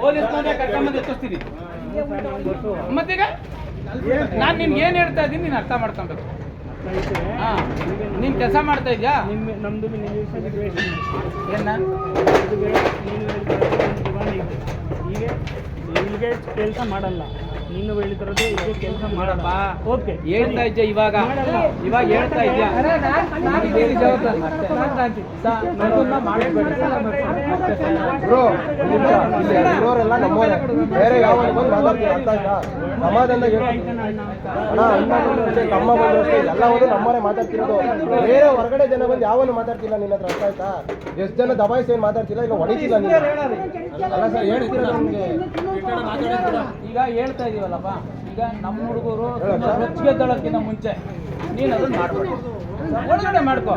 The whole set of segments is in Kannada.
ಪೊಲೀಸ್ ಕರ್ಕೊಂಬಂದು ಎತ್ತಿಸ್ತೀನಿ ಮತ್ತೀಗ? ನಾನು ನಿನ್ಗೆ ಏನು ಹೇಳ್ತಾ ಇದ್ದೀನಿ ನೀನು ಅರ್ಥ ಮಾಡ್ಕೊಬೇಕು. ಹಾ ನೀನು ಕೆಲಸ ಮಾಡ್ತಾ ಇದ್ಯಾ? ನಿಮ್ಮ ನಮ್ದು ಏನ ಇಲ್ಲಿಗೆ ಕೆಲಸ ಮಾಡಲ್ಲ ನೀನು ಹೇಳಿದ್ರದ್ದು ಇದು ಕೆಲಸ ಮಾಡಲ್ಲ ಓಕೆ ಹೇಳ್ತಾ ಇದ್ದೆ ಇವಾಗ ಇವಾಗ ಹೇಳ್ತಾ ಇದ್ಯಾ ಬ್ರೋ ಇರೋರೆಲ್ಲ ನಮ್ಮವರೇ ಬೇರೆ ಯಾವ ಬಂದು ಮಾತಾಡ್ತೀವಿ. ಅಣ್ಣ ತಮ್ಮ ಬಂದ್ರು ಎಲ್ಲ ಒಂದು ನಮ್ಮವರೇ ಮಾತಾಡ್ತಿರೋದು ಬೇರೆ ಹೊರಗಡೆ ಜನ ಬಂದು ಯಾವನು ಮಾತಾಡ್ತಿಲ್ಲ ನಿನ್ನ ಹತ್ರ ಅರ್ಥ ಆಯ್ತಾ ಎಷ್ಟು ಜನ ದಬಾಯಿಸಿ ಏನು ಮಾತಾಡ್ತಿಲ್ಲ ಈಗ ಹೊಡಿತಿಲ್ಲ ನೀನು ಅಲ್ಲ ಸರ್ ಹೇಳ್ತೀರ ನಮಗೆ? ಈಗ ಹೇಳ್ತಾ ಇದೀವಲ್ಲಪ್ಪ. ಈಗ ನಮ್ಮ ಹುಡುಗರು ರೊಚ್ಚಿಗೆದ್ದಳಕ್ಕಿಂತ ಮುಂಚೆ. ನೀನು ಅದನ್ನ ಮಾಡ್ಬೇಕು ಒಳಗಡೆ ಮಾಡ್ಕೋ.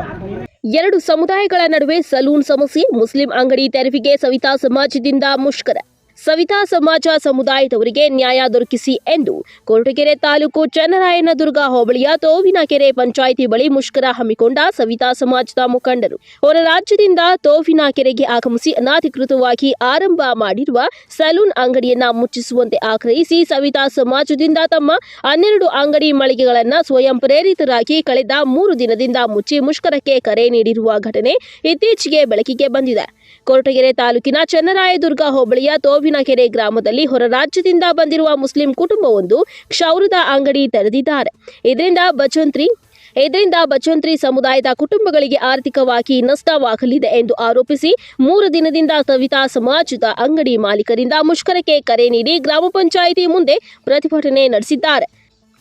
ಎರಡು ಸಮುದಾಯಗಳ ನಡುವೆ ಸಲೂನ್ ಸಮಸ್ಯೆ ಮುಸ್ಲಿಂ ಅಂಗಡಿ ತೆರವಿಗೆ ಸವಿತಾ ಸಮಾಜದಿಂದ ಮುಷ್ಕರ. ಸವಿತಾ ಸಮಾಜ ಸಮುದಾಯದವರಿಗೆ ನ್ಯಾಯ ದೊರಕಿಸಿ ಎಂದು ಕೊರಟಗೆರೆ ತಾಲೂಕು ಚನ್ನರಾಯನದುರ್ಗ ಹೋಬಳಿಯ ತೋವಿನಕೆರೆ ಪಂಚಾಯಿತಿ ಬಳಿ ಮುಷ್ಕರ ಹಮ್ಮಿಕೊಂಡ ಸವಿತಾ ಸಮಾಜದ ಮುಖಂಡರು. ಹೊರ ರಾಜ್ಯದಿಂದ ತೋವಿನಕೆರೆಗೆ ಆಗಮಿಸಿ ಅನಾಧಿಕೃತವಾಗಿ ಆರಂಭ ಮಾಡಿರುವ ಸಲೂನ್ ಅಂಗಡಿಯನ್ನ ಮುಚ್ಚಿಸುವಂತೆ ಆಗ್ರಹಿಸಿ ಸವಿತಾ ಸಮಾಜದಿಂದ ತಮ್ಮ ಹನ್ನೆರಡು ಅಂಗಡಿ ಮಳಿಗೆಗಳನ್ನು ಸ್ವಯಂ ಪ್ರೇರಿತರಾಗಿ ಕಳೆದ ಮೂರು ದಿನದಿಂದ ಮುಚ್ಚಿ ಮುಷ್ಕರಕ್ಕೆ ಕರೆ ನೀಡಿರುವ ಘಟನೆ ಇತ್ತೀಚೆಗೆ ಬೆಳಕಿಗೆ ಬಂದಿದೆ. ಕೊರಟಗೆರೆ ತಾಲೂಕಿನ ಚನ್ನರಾಯದುರ್ಗ ಹೋಬಳಿಯ ತೋವಿನಕೆರೆ ಗ್ರಾಮದಲ್ಲಿ ಹೊರ ರಾಜ್ಯದಿಂದ ಬಂದಿರುವ ಮುಸ್ಲಿಂ ಕುಟುಂಬವೊಂದು ಕ್ಷೌರದ ಅಂಗಡಿ ತೆರೆದಿದ್ದಾರೆ. ಇದರಿಂದ ಬಚಂತ್ರಿ ಇದರಿಂದ ಬಚಂತ್ರಿ ಸಮುದಾಯದ ಕುಟುಂಬಗಳಿಗೆ ಆರ್ಥಿಕವಾಗಿ ನಷ್ಟವಾಗಲಿದೆ ಎಂದು ಆರೋಪಿಸಿ ಮೂರು ದಿನದಿಂದ ಸವಿತಾ ಸಮಾಜದ ಅಂಗಡಿ ಮಾಲೀಕರಿಂದ ಮುಷ್ಕರಕ್ಕೆ ಕರೆ ನೀಡಿ ಗ್ರಾಮ ಪಂಚಾಯಿತಿ ಮುಂದೆ ಪ್ರತಿಭಟನೆ ನಡೆಸಿದ್ದಾರೆ.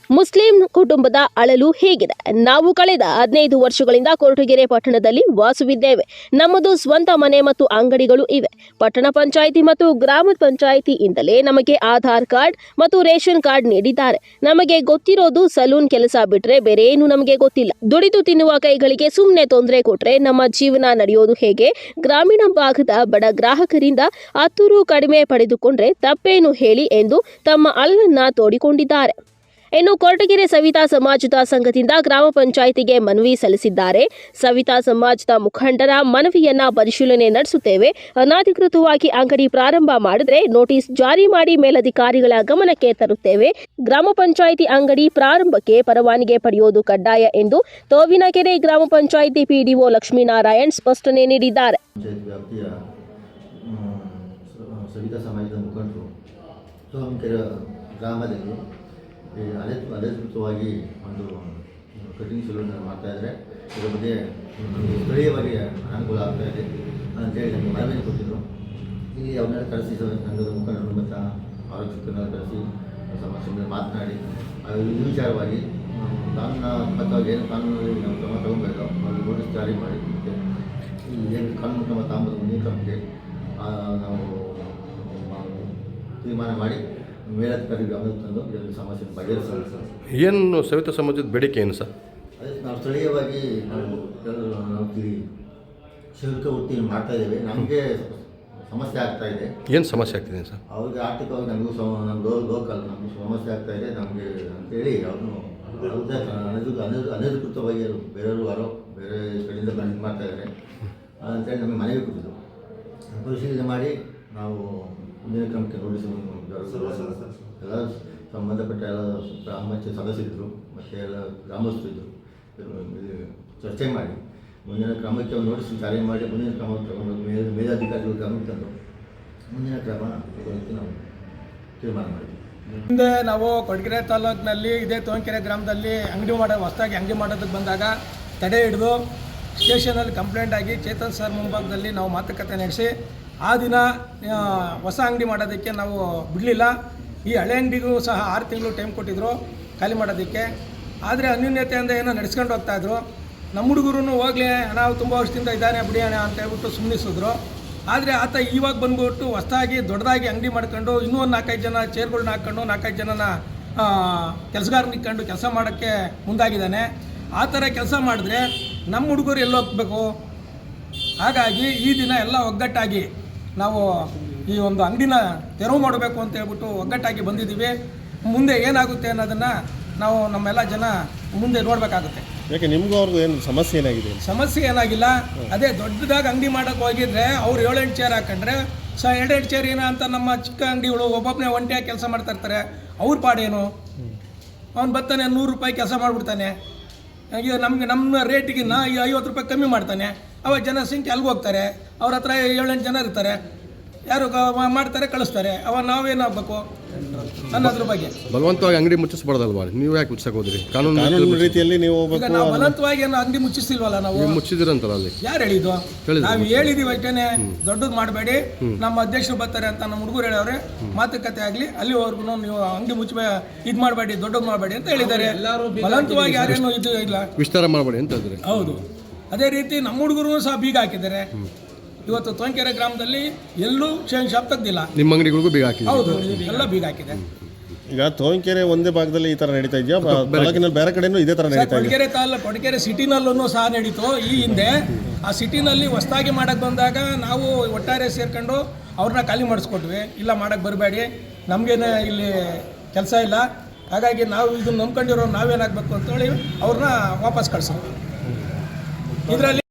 ಮುಸ್ಲಿಂ ಕುಟುಂಬದ ಅಳಲು ಹೇಗಿದೆ? ನಾವು ಕಳೆದ ಹದಿನೈದು ವರ್ಷಗಳಿಂದ ಕೊರಟಗೆರೆ ಪಟ್ಟಣದಲ್ಲಿ ವಾಸವಿದ್ದೇವೆ. ನಮ್ಮದು ಸ್ವಂತ ಮನೆ ಮತ್ತು ಅಂಗಡಿಗಳು ಇವೆ. ಪಟ್ಟಣ ಪಂಚಾಯಿತಿ ಮತ್ತು ಗ್ರಾಮ ಪಂಚಾಯಿತಿಯಿಂದಲೇ ನಮಗೆ ಆಧಾರ್ ಕಾರ್ಡ್ ಮತ್ತು ರೇಷನ್ ಕಾರ್ಡ್ ನೀಡಿದ್ದಾರೆ. ನಮಗೆ ಗೊತ್ತಿರೋದು ಸಲೂನ್ ಕೆಲಸ ಬಿಟ್ರೆ ಬೇರೆ ಏನು ನಮಗೆ ಗೊತ್ತಿಲ್ಲ. ದುಡಿದು ತಿನ್ನುವ ಕೈಗಳಿಗೆ ಸುಮ್ಮನೆ ತೊಂದರೆ ಕೊಟ್ರೆ ನಮ್ಮ ಜೀವನ ನಡೆಯೋದು ಹೇಗೆ? ಗ್ರಾಮೀಣ ಭಾಗದ ಬಡ ಗ್ರಾಹಕರಿಂದ ಹತ್ತು ಕಡಿಮೆ ಪಡೆದುಕೊಂಡ್ರೆ ತಪ್ಪೇನು ಹೇಳಿ ಎಂದು ತಮ್ಮ ಅಳಲನ್ನ ತೋಡಿಕೊಂಡಿದ್ದಾರೆ. ಇನ್ನು ಕೊರಟಗೆರೆ ಸವಿತಾ ಸಮಾಜದ ಸಂಘದಿಂದ ಗ್ರಾಮ ಪಂಚಾಯಿತಿಗೆ ಮನವಿ ಸಲ್ಲಿಸಿದ್ದಾರೆ. ಸವಿತಾ ಸಮಾಜದ ಮುಖಂಡರ ಮನವಿಯನ್ನ ಪರಿಶೀಲನೆ ನಡೆಸುತ್ತೇವೆ. ಅನಧಿಕೃತವಾಗಿ ಅಂಗಡಿ ಪ್ರಾರಂಭ ಮಾಡಿದ್ರೆ ನೋಟಿಸ್ ಜಾರಿ ಮಾಡಿ ಮೇಲಧಿಕಾರಿಗಳ ಗಮನಕ್ಕೆ ತರುತ್ತೇವೆ. ಗ್ರಾಮ ಪಂಚಾಯಿತಿ ಅಂಗಡಿ ಪ್ರಾರಂಭಕ್ಕೆ ಪರವಾನಗಿ ಪಡೆಯುವುದು ಕಡ್ಡಾಯ ಎಂದು ತೋವಿನಕೆರೆ ಗ್ರಾಮ ಪಂಚಾಯಿತಿ ಪಿಡಿಒ ಲಕ್ಷ್ಮೀನಾರಾಯಣ್ ಸ್ಪಷ್ಟನೆ ನೀಡಿದ್ದಾರೆ. ಸವಿತಾ ಸಮಾಜದ ಮುಖಂಡರು ಗ್ರಾಮದಲ್ಲಿ ಈ ಅಧಿಕೃತವಾಗಿ ಒಂದು ಕಟಿಂಗ್ ಸಲೂನ್ ಮಾಡ್ತಾ ಇದ್ದಾರೆ ಇದರ ಬಗ್ಗೆ ಸ್ಥಳೀಯವಾಗಿ ಅನುಕೂಲ ಆಗ್ತಾ ಇದೆ ಅಂತೇಳಿ ನಮಗೆ ಮನವಿಯನ್ನು ಕೊಟ್ಟಿದ್ದರು ಇಲ್ಲಿ ಅವನ್ನೆಲ್ಲ ಕರೆಸಿ ಸಂಘದ ಮುಖಂಡರು ಮತ್ತು ಆರೋಗ್ಯಕರನ್ನ ಕರೆಸಿ ಸಮಸ್ಯೆ ಮಾತನಾಡಿ ಅದು ವಿಚಾರವಾಗಿ ಕಾನೂನು ಕಾನೂನಾತ್ಮಕವಾಗಿ ಏನು ಕಾನೂನಲ್ಲಿ ನಾವು ಕ್ರಮ ತಗೊಬೇಕು ಅವ್ರಿಗೆ ನೋಟಿಸ್ ಜಾರಿ ಮಾಡಿ ಮತ್ತು ಏನು ಕಾನೂನು ಕ್ರಮ ತಗೊಂಬೋದು ಮುಂದಿನ ಕ್ರಮಕ್ಕೆ ನಾವು ತೀರ್ಮಾನ ಮಾಡಿ ಮೇಲಧಿಕಾರಿ ಗಮನಕ್ಕೆ ತಂದು ಇದೊಂದು ಸಮಸ್ಯೆ ಬಗೆಹರಿಸೋಣ ಏನು ಸವಿತಾ ಸಮಾಜದ ಬೇಡಿಕೆ ಏನು ಸರ್? ಅದೇ ನಾವು ಸ್ಥಳೀಯವಾಗಿ ನಾವು ಕೆಲವು ನಾವು ಇಲ್ಲಿ ಶುಲ್ಕ ವೃತ್ತಿ ಮಾಡ್ತಾ ಇದ್ದೇವೆ. ನಮಗೆ ಸಮಸ್ಯೆ ಆಗ್ತಾ ಇದೆ. ಏನು ಸಮಸ್ಯೆ ಆಗ್ತಿದೆ ಸರ್? ಅವ್ರಿಗೆ ಆರ್ಥಿಕವಾಗಿ ನಮಗೂ ಸಮ ನಮ್ಗೆ ಲೋಕಲ್ ನಮಗೂ ಸಮಸ್ಯೆ ಆಗ್ತಾ ಇದೆ. ನಮಗೆ ಅಂತೇಳಿ ಅವನು ಅನಧಿಕೃತ ಅನಧಿ ಅನಧಿಕೃತವಾಗಿ ಬೇರೆಯವರು ಯಾರೋ ಬೇರೆ ಕಡೆಯಿಂದ ಬಂದು ಮಾಡ್ತಾ ಇದ್ದಾರೆ. ಅಂತೇಳಿ ನಮಗೆ ಮನವಿ ಕೊಟ್ಟಿದ್ದು ಪರಿಶೀಲನೆ ಮಾಡಿ ನಾವು ಮುಂದಿನ ಕ್ರಮಕ್ಕೆ ನೋಟಿಸ್ ಎಲ್ಲ ಸಂಬಂಧಪಟ್ಟ ಎಲ್ಲ ಗ್ರಾಮ ಪಂಚಾಯತ್ ಸದಸ್ಯರಿದ್ದರು ಮತ್ತು ಎಲ್ಲ ಗ್ರಾಮಸ್ಥರಿದ್ದರು ಚರ್ಚೆ ಮಾಡಿ ಮುಂದಿನ ಕ್ರಮಕ್ಕೆ ಒಂದು ನೋಟಿಸ್ ಜಾರಿ ಮಾಡಿ ಮುಂದಿನ ಕ್ರಮ ತಗೊಂಡು ಮೇಲ್ ಮೇಲಧಿಕಾರಿಗಳು ಗಮನಕ್ಕೆ ತಂದು ಮುಂದಿನ ಕ್ರಮ ತಗೊಳ್ಳೋಕ್ಕೆ ನಾವು ತೀರ್ಮಾನ ಮಾಡಿದ್ವಿ. ಮುಂದೆ ನಾವು ಕೊಡಗೆರೆ ತಾಲೂಕಿನಲ್ಲಿ ಇದೇ ತೋಂಕೆರೆ ಗ್ರಾಮದಲ್ಲಿ ಅಂಗಡಿ ಮಾಡೋ ಹೊಸದಾಗಿ ಅಂಗಡಿ ಮಾಡೋದಕ್ಕೆ ಬಂದಾಗ ತಡೆ ಹಿಡಿದು ಸ್ಟೇಷನಲ್ಲಿ ಕಂಪ್ಲೇಂಟ್ ಆಗಿ ಚೇತನ್ ಸರ್ ಮುಂಭಾಗದಲ್ಲಿ ನಾವು ಮಾತುಕತೆ ನಡೆಸಿ ಆ ದಿನ ಹೊಸ ಅಂಗಡಿ ಮಾಡೋದಕ್ಕೆ ನಾವು ಬಿಡಲಿಲ್ಲ. ಈ ಹಳೆ ಅಂಗಡಿಗೂ ಸಹ ಆರು ತಿಂಗಳು ಟೈಮ್ ಕೊಟ್ಟಿದ್ರು ಖಾಲಿ ಮಾಡೋದಕ್ಕೆ. ಆದರೆ ಅನ್ಯೂನ್ಯತೆಯಿಂದ ಏನೋ ನಡೆಸ್ಕೊಂಡು ಹೋಗ್ತಾಯಿದ್ರು ನಮ್ಮ ಹುಡುಗರು ಹೋಗಲಿ ನಾವು ತುಂಬ ವರ್ಷದಿಂದ ಇದ್ದಾನೆ, ಬಿಡಿ ಅಂತ ಹೇಳ್ಬಿಟ್ಟು ಸುಮ್ಮನಿಸಿದ್ರು ಆದರೆ ಆತ ಇವಾಗ ಬಂದ್ಬಿಟ್ಟು ಹೊಸದಾಗಿ, ದೊಡ್ಡದಾಗಿ ಅಂಗಡಿ ಮಾಡ್ಕೊಂಡು, ಇನ್ನೂ ಒಂದು ನಾಲ್ಕೈದು ಜನ ಚೇರ್ಗಳನ್ನ ಹಾಕ್ಕೊಂಡು ನಾಲ್ಕೈದು ಜನನ ಕೆಲಸಗಾರನ ಇಟ್ಕೊಂಡು ಕೆಲಸ ಮಾಡೋಕ್ಕೆ ಮುಂದಾಗಿದ್ದಾನೆ. ಆ ಥರ ಕೆಲಸ ಮಾಡಿದ್ರೆ ನಮ್ಮ ಹುಡುಗರು ಎಲ್ಲೋಗ್ಬೇಕು ಹಾಗಾಗಿ ಈ ದಿನ ಎಲ್ಲ ಒಗ್ಗಟ್ಟಾಗಿ ನಾವು ಈ ಒಂದು ಅಂಗಡಿನ ತೆರವು ಮಾಡಬೇಕು ಅಂತ ಹೇಳ್ಬಿಟ್ಟು ಒಗ್ಗಟ್ಟಾಗಿ ಬಂದಿದ್ದೀವಿ. ಮುಂದೆ ಏನಾಗುತ್ತೆ ಅನ್ನೋದನ್ನು ನಾವು ನಮ್ಮೆಲ್ಲ ಜನ ಮುಂದೆ ನೋಡಬೇಕಾಗುತ್ತೆ. ಯಾಕೆ ನಿಮಗೂ ಅವ್ರಿಗೂ ಏನು ಸಮಸ್ಯೆ ಏನಾಗಿದೆ? ಸಮಸ್ಯೆ ಏನಾಗಿಲ್ಲ. ಅದೇ ದೊಡ್ಡದಾಗಿ ಅಂಗಡಿ ಮಾಡೋಕೆ ಹೋಗಿದ್ರೆ ಅವ್ರು ಏಳೆಂಟು ಚೇರ್ ಹಾಕೊಂಡ್ರೆ ಸೊ ಎರಡೆರಡು ಚೇರ್ ಏನೋ ಅಂತ ನಮ್ಮ ಚಿಕ್ಕ ಅಂಗಡಿಗಳು ಒಬ್ಬೊಬ್ಬನೇ ಒಂಟಿಯಾಗಿ ಕೆಲಸ ಮಾಡ್ತಾ ಇರ್ತಾರೆ. ಅವ್ರ ಪಾಡೇನು? ಅವ್ನು ಬರ್ತಾನೆ ನೂರು ರೂಪಾಯಿ ಕೆಲಸ ಮಾಡಿಬಿಡ್ತಾನೆ. ಈಗ ನಮಗೆ ನಮ್ಮ ರೇಟಿಗಿನ್ನ ಐವತ್ತು ರೂಪಾಯಿ ಕಮ್ಮಿ ಮಾಡ್ತಾನೆ. ಅವಾಗ ಜನ ಸಿಂಕಿ ಅಲ್ಲಿಗೆ ಹೋಗ್ತಾರೆ ಅವ್ರ ಹತ್ರ ಏಳೆಂಟು ಜನ ಇರ್ತಾರೆ. ಯಾರು ಮಾಡ್ತಾರೆ ಕಳಿಸ್ತಾರೆ. ಅವಾಗ ನಾವೇನಾಗಬೇಕು ಅನ್ನೋದ್ರ ಬಗ್ಗೆ. ಬಲವಂತವಾಗಿ ಅಂಗಡಿ ಮುಚ್ಚಿಸ್ಬಾರ್ದಲ್ವಾ? ನೀವು ಯಾಕೆ ಮುಚ್ಚಕ್ಕೆ ಹೋದ್ರಿ? ಕಾನೂನು ರೀತಿಯಲ್ಲಿ ನೀವು ಈಗ ನಾವು ಬಲವಂತವಾಗಿ ಏನು ಅಂಗಡಿ ಮುಚ್ಚಿಸಿಲ್ವಲ್ಲ ನಾವು? ನೀವು ಮುಚ್ಚಿದಿರಂತಲ್ಲ ಅಲ್ಲಿ? ಯಾರು ಹೇಳಿದ್ದು? ಹೇಳಿದ್ರು. ನಾವು ಹೇಳಿದೀವಿ ಅಷ್ಟೇನೆ. ದೊಡ್ಡದು ಮಾಡಬೇಡಿ. ನಮ್ಮ ಅಧ್ಯಕ್ಷರು ಬರ್ತಾರೆ ಅಂತ ನಮ್ಮ ಹುಡುಗರು ಹೇಳವ್ರೆ. ಮಾತುಕತೆ ಆಗಲಿ ಅಲ್ಲಿವರೆಗೂ ನೀವು ಅಂಗಡಿ ಮುಚ್ಚ ಇದು ಮಾಡಬೇಡಿ ದೊಡ್ಡದು ಮಾಡಬೇಡಿ ಅಂತ ಹೇಳಿದ್ದಾರೆ. ಬಲವಂತವಾಗಿ ಯಾರೇನು ಇದು ಇಲ್ಲ. ವಿಸ್ತಾರ ಮಾಡಬೇಡಿ ಅಂತ ಹೇಳಿದ್ರಿ. ಹೌದು. ಅದೇ ರೀತಿ ನಮ್ಮ ಹುಡುಗರು ಸಹ ಬೀಗ ಹಾಕಿದ್ದಾರೆ. ಇವತ್ತು ತೊಂಕೆರೆ ಗ್ರಾಮದಲ್ಲಿ ಎಲ್ಲೂ ಚೇಂಜ್ ಶಾಪ್ ತೆಗ್ದಿಲ್ಲ. ನಿಮ್ಮ ಅಂಗಡಿಗಳಿಗೂ ಬೀಗ ಹಾಕಿದೆ ಹೌದು ಎಲ್ಲ ಬೀಗ ಹಾಕಿದೆ. ಈಗ ತೋಂಕೆರೆ ಒಂದೇ ಭಾಗದಲ್ಲಿ ಈ ತರ ನಡೀತಾ ಇದೆಯಾ? ಬೇರೆ ಕಡೆನೂ ಇದೇ ತರ ನಡೀತಾ ಇದೆ? ಕೊಡಗೆರೆ ಸಿಟಿನಲ್ಲೂ ಸಹ ನಡೀತು. ಈ ಹಿಂದೆ ಆ ಸಿಟಿನಲ್ಲಿ ಹೊಸದಾಗಿ ಮಾಡಕ್ಕೆ ಬಂದಾಗ ನಾವು ಒಟ್ಟಾರೆ ಸೇರ್ಕೊಂಡು ಅವ್ರನ್ನ ಖಾಲಿ ಮಾಡಿಸ್ಕೊಟ್ವಿ. ಇಲ್ಲ ಮಾಡಕ್ಕೆ ಬರಬೇಡಿ. ನಮಗೇನೆ ಇಲ್ಲಿ ಕೆಲಸ ಇಲ್ಲ. ಹಾಗಾಗಿ ನಾವು ಇದನ್ನ ನಂಬ್ಕೊಂಡಿರೋ ನಾವೇನಾಗಬೇಕು ಅಂತೇಳಿ ಅವ್ರನ್ನ ವಾಪಸ್ ಕಳ್ಸೋದು. ಇದರಲ್ಲಿ